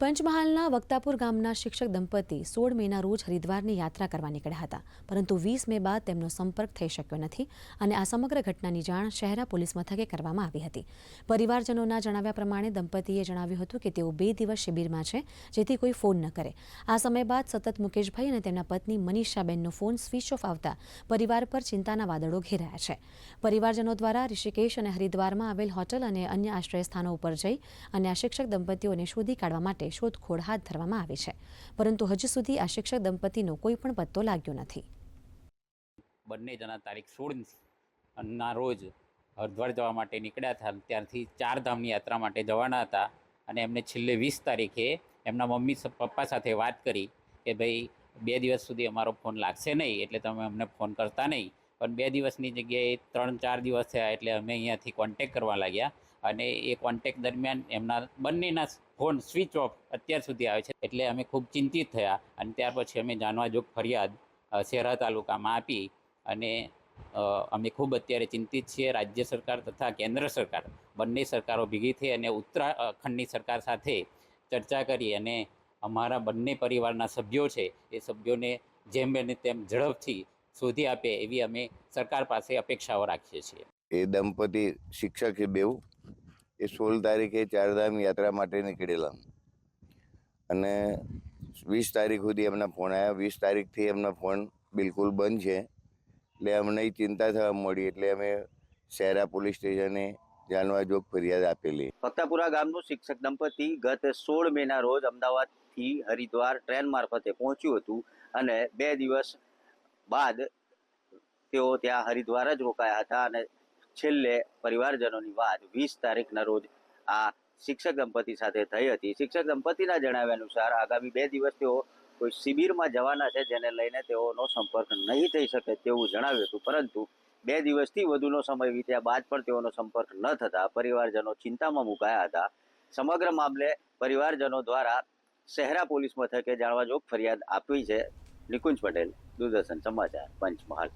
પંચમહાલના વક્તાપુર ગામના શિક્ષક દંપતી સોળ મેના રોજ હરિદ્વારની યાત્રા કરવા નીકળ્યા હતા. પરંતુ વીસ મે બાદ તેમનો સંપર્ક થઈ શક્યો નથી અને આ સમગ્ર ઘટનાની જાણ શહેરા પોલીસ મથકે કરવામાં આવી હતી. પરિવારજનોના જણાવ્યા પ્રમાણે દંપતીએ જણાવ્યું હતું કે તેઓ બે દિવસ શિબિરમાં છે, જેથી કોઈ ફોન ન કરે. આ સમય બાદ સતત મુકેશભાઈ અને તેમના પત્ની મનીષાબેનનો ફોન સ્વિચ ઓફ આવતા પરિવાર પર ચિંતાના વાદળો ઘેરાયા છે. પરિવારજનો દ્વારા ઋષિકેશ અને હરિદ્વારમાં આવેલ હોટલ અને અન્ય આશ્રય સ્થાનો ઉપર જઈ અને આ શિક્ષક દંપતીઓને શોધી કાઢવા માટે શોધખોળ હાથ ધરવામાં આવી છે. પરંતુ હજુ સુધી આ શિક્ષક દંપતીનો કોઈ પણ પત્તો લાગ્યો નથી. બંને જણા તારીખ સોળ ના રોજ હરદ્વાર જવા માટે નીકળ્યા હતા. ત્યારથી ચાર ધામની યાત્રા માટે જવાના હતા અને એમને છેલ્લે વીસ તારીખે એમના મમ્મી પપ્પા સાથે વાત કરી કે ભાઈ બે દિવસ સુધી અમારો ફોન લાગશે નહીં, એટલે તમે અમને ફોન કરતા નહીં. પણ બે દિવસની જગ્યાએ ત્રણ ચાર દિવસ થયા એટલે અમે અહીંયાથી કોન્ટેક કરવા લાગ્યા અને એ કોન્ટેક દરમિયાન એમના બંનેના ફોન સ્વિચ ઓફ અત્યાર સુધી આવે છે. એટલે અમે ખૂબ ચિંતિત થયા અને ત્યાર પછી અમે જાણવા જોગ ફરિયાદ શેરા તાલુકામાં આપી અને અમે ખૂબ અત્યારે ચિંતિત છીએ. રાજ્ય સરકાર તથા કેન્દ્ર સરકાર બંને સરકારો ભેગી થઈ અને ઉત્તરાખંડની સરકાર સાથે ચર્ચા કરી અને અમારા બંને પરિવારના સભ્યો છે એ સભ્યોને જેમ બને તેમ ઝડપથી શોધી આપે એવી અમે સરકાર પાસે અપેક્ષાઓ રાખીએ છીએ. એ દંપતી શિક્ષકે બેવું એ સોળ તારીખે ચારધામ યાત્રા માટે નીકળેલા. અને વીસ તારીખ સુધી એમના ફોન આવ્યા. વીસ તારીખથી એમના ફોન બિલકુલ બંધ છે. એટલે અમને ચિંતા થવા મળી એટલે અમે શહેરા પોલીસ સ્ટેશને જાણવા જોગ ફરિયાદ આપેલી. ફક્તાપુરા ગામનું શિક્ષક દંપતી ગત સોળ મેના રોજ અમદાવાદથી હરિદ્વાર ટ્રેન મારફતે પહોંચ્યું હતું અને બે દિવસ બાદ તેઓ ત્યાં હરિદ્વાર જ રોકાયા હતા અને છેલ્લે પરિવારજનોની વાત વીસ તારીખના રોજ આ શિક્ષક દંપતી સાથે થઈ હતી. શિક્ષક દંપતીના જણાવ્યા અનુસાર આગામી બે દિવસ તેઓ કોઈ શિબિરમાં જવાના છે, જેને લઈને તેઓનો સંપર્ક નહીં થઈ શકે તેવું જણાવ્યું હતું. પરંતુ બે દિવસથી વધુનો સમય વીત્યા બાદ પણ તેઓનો સંપર્ક ન થતા પરિવારજનો ચિંતામાં મુકાયા હતા. સમગ્ર મામલે પરિવારજનો દ્વારા શહેરા પોલીસ મથકે જાણવા જોગ ફરિયાદ આપી છે. નિકુંજ પટેલ, દૂરદર્શન સમાચાર, પંચમહાલ.